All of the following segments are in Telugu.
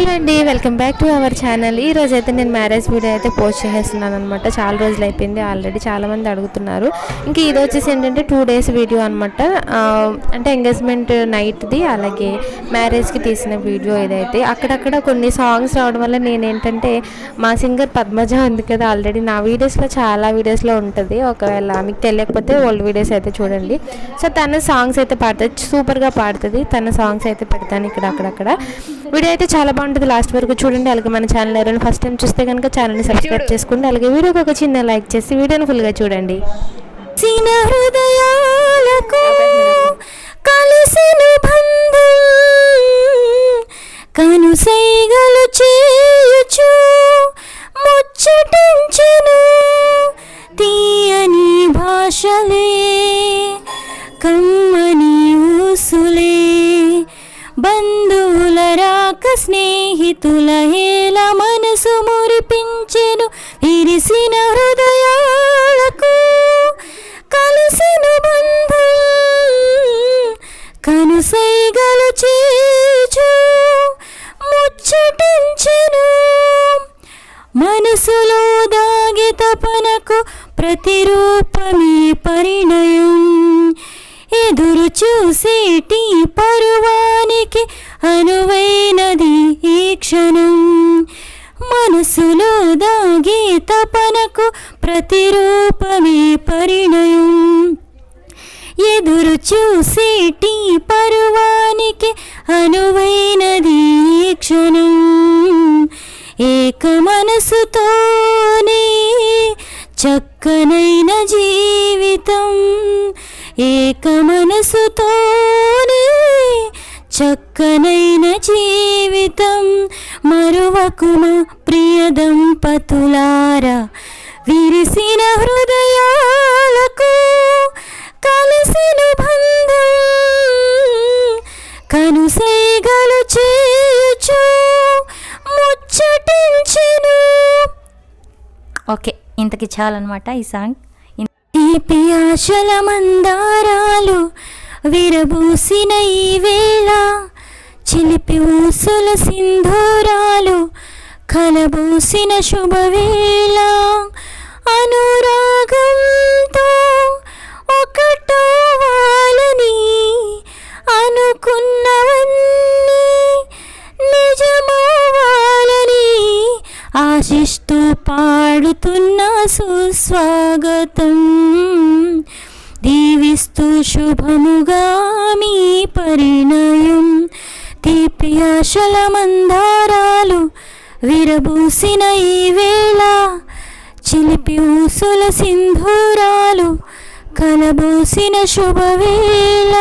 హలో అండి welcome back to our channel. ఈ రోజు అయితే నేను మ్యారేజ్ వీడియో అయితే పోస్ట్ చేసేస్తున్నాను అనమాట చాలా రోజులు అయిపోయింది ఆల్రెడీ చాలామంది అడుగుతున్నారు. ఇంకా ఇది వచ్చేసి ఏంటంటే టూ డేస్ వీడియో అనమాట అంటే ఎంగేజ్మెంట్ నైట్ది అలాగే మ్యారేజ్కి తీసిన వీడియో ఇదైతే. అక్కడక్కడ కొన్ని సాంగ్స్ రావడం వల్ల నేను ఏంటంటే మా సింగర్ పద్మజ ఉంది కదా ఆల్రెడీ నా వీడియోస్లో చాలా వీడియోస్లో ఉంటుంది. ఒకవేళ మీకు తెలియకపోతే ఓల్డ్ వీడియోస్ అయితే చూడండి. సో తన సాంగ్స్ అయితే పాడుతుంది సూపర్గా పాడుతుంది. తన సాంగ్స్ అయితే పెడతాను ఇక్కడ అక్కడక్కడ. వీడియో అయితే చాలా బాగుంటుంది. లాస్ట్ వరకు చూడండి. అలాగే మన ఛానల్ ఎవరైనా ఫస్ట్ టైం చూస్తే కనుక ఛానల్ని సబ్స్క్రైబ్ చేసుకోండి. అలాగే వీడియోకి ఒక చిన్న లైక్ చేసి వీడియోని ఫుల్గా చూడండి. చిన్న హృదయాలకు కలిసిన బంధం కను సైగలు చేయుచు ముచ్చటించెను తీయని భాషలే కమ్మని ఊసులే బంధువుల రాక స్నేహితుల హేళ మనసు మురిపించెను విరిసిన హృదయాలకు కలిసిన బంధం కనుసైగలు చేచు ముచ్చటించెను. మనసులో దాగి తపనకు ప్రతిరూపమే పరిణయం. ఎదురు చూసేటి పరువానికి అనువైనది ఈ క్షణం. మనసులో దాగే తపనకు ప్రతిరూపమే పరిణయం. ఎదురు చూసేటి పరువానికి అనువైనది ఈ క్షణం. ఏక మనసుతోనే చక్కనైన జీవితం. ఏక మనసుతోనే చక్కనైన జీవితం మరువకుమ ప్రియ దంపతులారా. విరిసిన హృదయాలకు కలిసిన బంధం కనుసైగలు చేయుచు ముచ్చటించెను. ఓకే ఇంతకి చాలన్నమాట ఈ సాంగ్. తీపి ఆశల మందారాలు విరబూసిన ఈ వేళ చిలిపి ఊసుల సింధూరాలు కలబూసిన శుభవేళ అనురాగంతో ఒకటోవాలని అనుకున్నవన్నీ నిజమవ్వాలని ఆశిస్తూ పాడుతున్న సుస్వాగతం. శుభముగా మీ పరిణయం. తీపి ఆశల మందారాలు విరబూసిన ఈ వేళ. చిలిపి ఊసుల సింధూరాలు కలబూసిన శుభవేళ.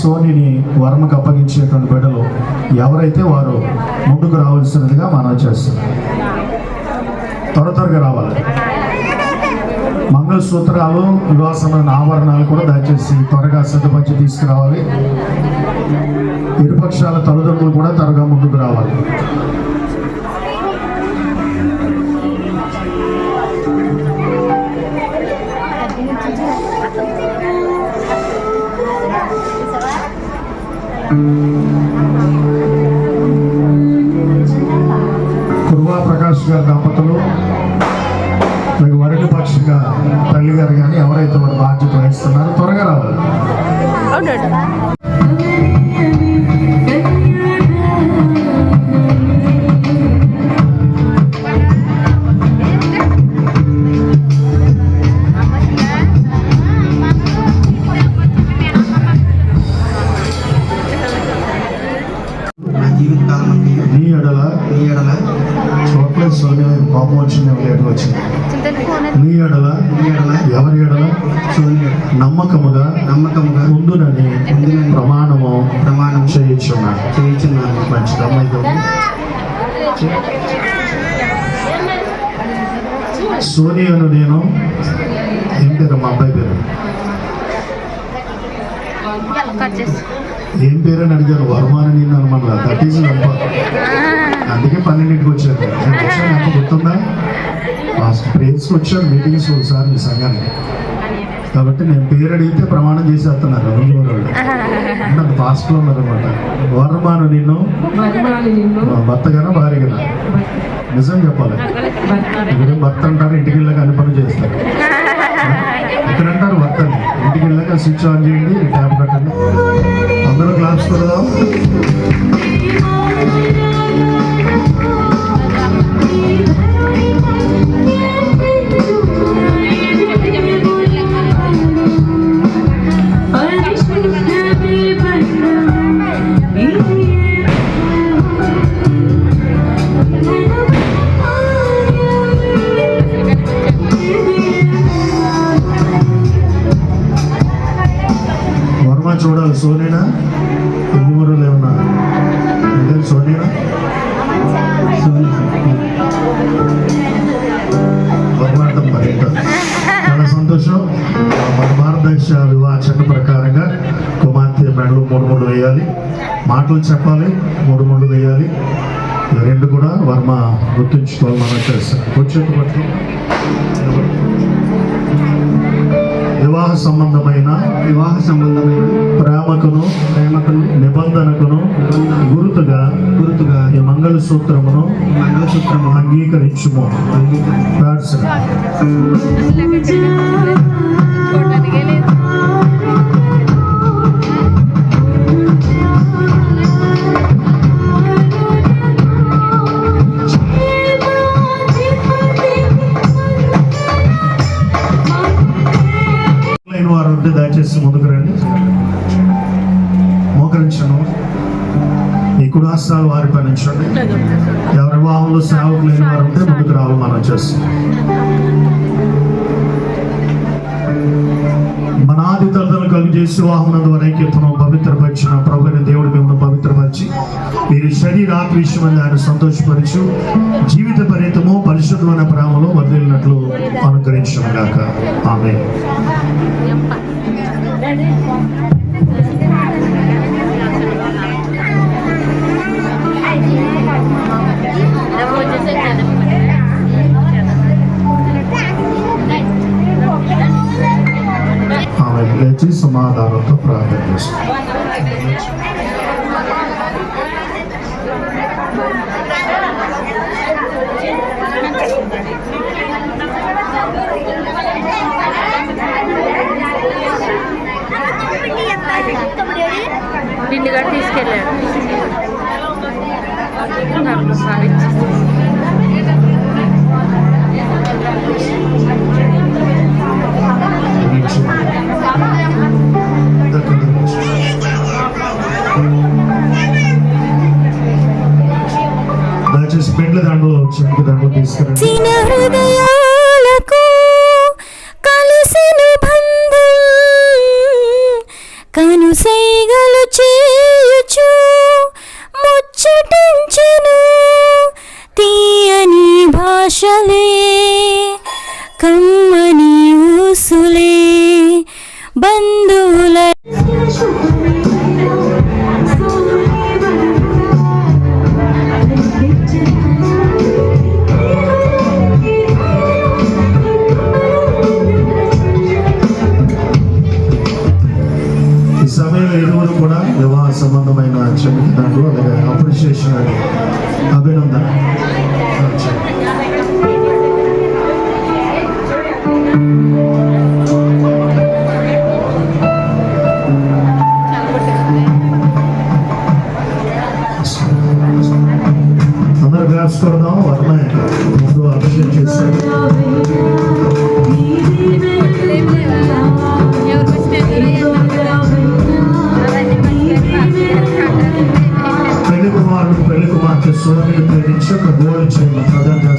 సోనిని వర్మకు అప్పగించేటువంటి బిడ్డలు ఎవరైతే వారు ముందుకు రావాల్సినదిగా మనం చేస్తారు త్వర త్వరగా రావాలి. మంగళసూత్రాలు వివాసమైన ఆభరణాలు కూడా దయచేసి త్వరగా సిద్ధపరిచి తీసుకురావాలి. ఇరుపక్షాల తల్లిదండ్రులు కూడా త్వరగా ముందుకు రావాలి. కుర్వా ప్రకాష్ గారి దంపతులు మీకు వరటి పక్షిగా తల్లి గారు కానీ ఎవరైతే వారు బాధ్యత వహిస్తున్నారో త్వరగా రావాలి. నీ ఎడల నీ ఎడల చోట్ల సోని కోపం వచ్చింది లేట్ వచ్చింది? నీ ఎడల నీ ఎడల ఎవరి ఎడల? సోని నమ్మకముగా నమ్మకముగా ముందునని ప్రమాణము ప్రమాణం చేయించున్నాను. చేయించున్నాను. మంచిది అమ్మాయి సోని అను నేను ఏం పేరు? మా అబ్బాయి పేరు? ఏం పేరు అని అడిగారు? వర్మాని నేను అనమాట దట్ నంబర్ అందుకే పన్నెండింటికి వచ్చారు. నేను వచ్చాను నాకు గుర్తుందా? లాస్ట్ ప్రేయర్స్కి వచ్చాను మీటింగ్స్ ఒకసారి మీ సంఘానికి. కాబట్టి నేను పేరు అడిగితే ప్రమాణం చేసేస్తున్నారు రోజు వాళ్ళు నన్ను ఫాస్ట్లో ఉన్నారనమాట వర్మాను నిన్ను? భర్తగానా భార్యగానా? నిజం చెప్పాలి. ఇక్కడ భర్త అంటారు ఇంటికి వెళ్ళాక అన్ని పనులు చేస్తారు. ఇక్కడ అంటారు భర్త అని. ఇంటికి వెళ్ళాక స్విచ్ ఆన్ చేయండి ట్యాప్ కట్టండి. i'm Amsterdam. చట్ట ప్రకారంగా కుమార్తె మెడలు మూడు మూడు వేయాలి. మాటలు చెప్పాలి మూడు మూడు వేయాలి. రెండు కూడా వర్మ గుర్తుంచుకోవాలి మనం చేస్తాం. కూర్చోటి పట్టు వివాహ సంబంధమైన వివాహ సంబంధమైన ప్రేమకును ప్రేమకును నిబంధనకును గురుతుగా గుర్తుగా ఈ మంగళసూత్రమును మంగళసూత్రము అంగీకరించుము. ప్రార్థన. ఈ కుడాస్తాలు వారి పనించండి ఎవరి వివాహంలో సేవకు లేని వారు ఉంటే ముందుకు రావాలి మనం చేస్తాం మన ఆది తల్లిదండ్రులు కలిగి చేసి వాహనం ద్వారా ఐక్యతను పవిత్రపరిచిన ప్రభుని దేవుడు మిమ్మల్ని పవిత్రపరిచి మీరు శరీర విషయమని ఆయన సంతోషపరచు జీవిత పరితము పరిశుద్ధమైన ప్రేమలో వదిలినట్లు అనుగ్రహించడం గాక ఆమె ఆమె లేచి సమాధానంతో ప్రార్థన చేస్తుంది పిండి కూడా తీసుకెళ్ళాడు తీసుకురండి చిన్న హృదయాలకు కలిసిన బంధం కను సైగలు చేయుచు ముచ్చటించెను. తీయని భాషలే సంబంధమైన చెంకి దాంట్లో అలాగే అప్రిషియేషన్ పెళ్ళి కుమార్తె ప్రేమించి ఒక గోల్ చేయమని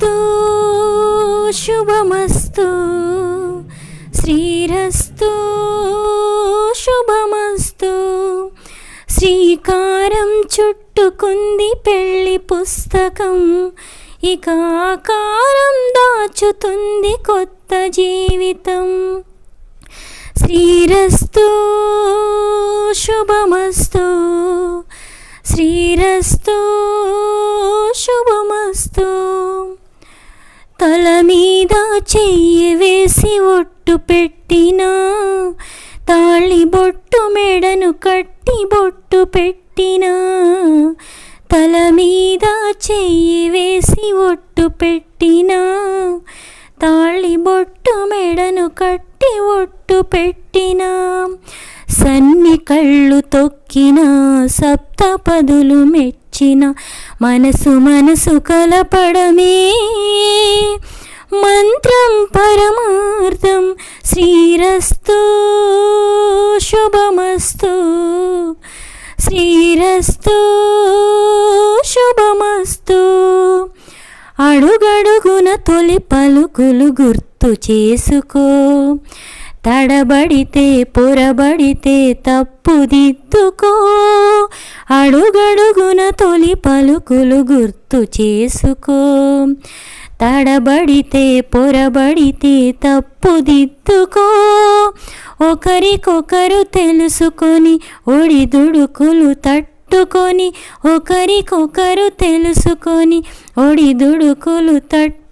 శుభమస్తు శుభమస్తు. శ్రీరస్తు శుభమస్తు. శ్రీకారం చుట్టుకుంది పెళ్ళి పుస్తకం. ఇక ఆకారం దాచుతుంది కొత్త జీవితం. శ్రీరస్తు శుభమస్తు. శ్రీరస్తు శుభమస్తు. తల మీద చెయ్యి వేసి ఒట్టు పెట్టినా తాళి బొట్టు మెడను కట్టి బొట్టు పెట్టినా తల మీద చెయ్యి వేసి ఒట్టు పెట్టినా తాళి బొట్టు మెడను కట్టి ఒట్టు పెట్టినా సన్ని కళ్ళు తొక్కిన సప్త పదులు మెచ్చిన మనసు మనసు కలపడమే. మంత్రం పరమార్థం శ్రీరస్తు. శుభమస్తు. శ్రీరస్తు. శుభమస్తు. అడుగడుగున తొలి పలుకులు గుర్తు చేసుకో. తడబడితే పొరబడితే తప్పుదిద్దుకో. అడుగడుగున తొలి పలుకులు గుర్తు చేసుకో. తడబడితే పొరబడితే తప్పుదిద్దుకో. ఒకరికొకరు తెలుసుకొని ఒడిదుడుకులు తట్టుకొని ఒకరికొకరు తెలుసుకొని ఒడిదుడుకులు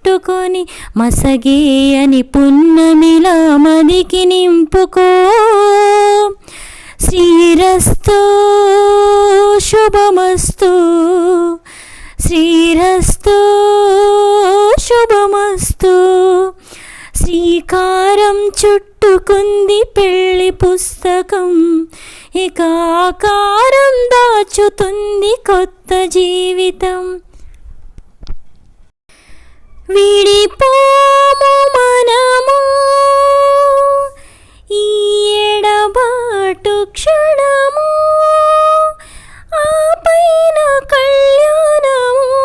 తట్టుకొని మసగేయని పున్నమిలా మదికి నింపుకో. శ్రీరస్తు శుభమస్తు. శ్రీరస్తు శుభమస్తు. శ్రీకారం చుట్టుకుంది పెళ్ళి పుస్తకం. ఇక ఆకారం దాచుతుంది కొత్త జీవితం. విడిపోము మనము. ఈ ఎడబాటు క్షణము ఆ పైన కళ్యాణము.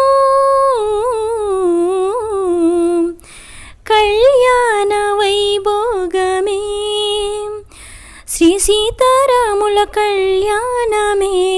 కళ్యాణ వైభోగమే శ్రీ సీతారాముల కళ్యాణమే.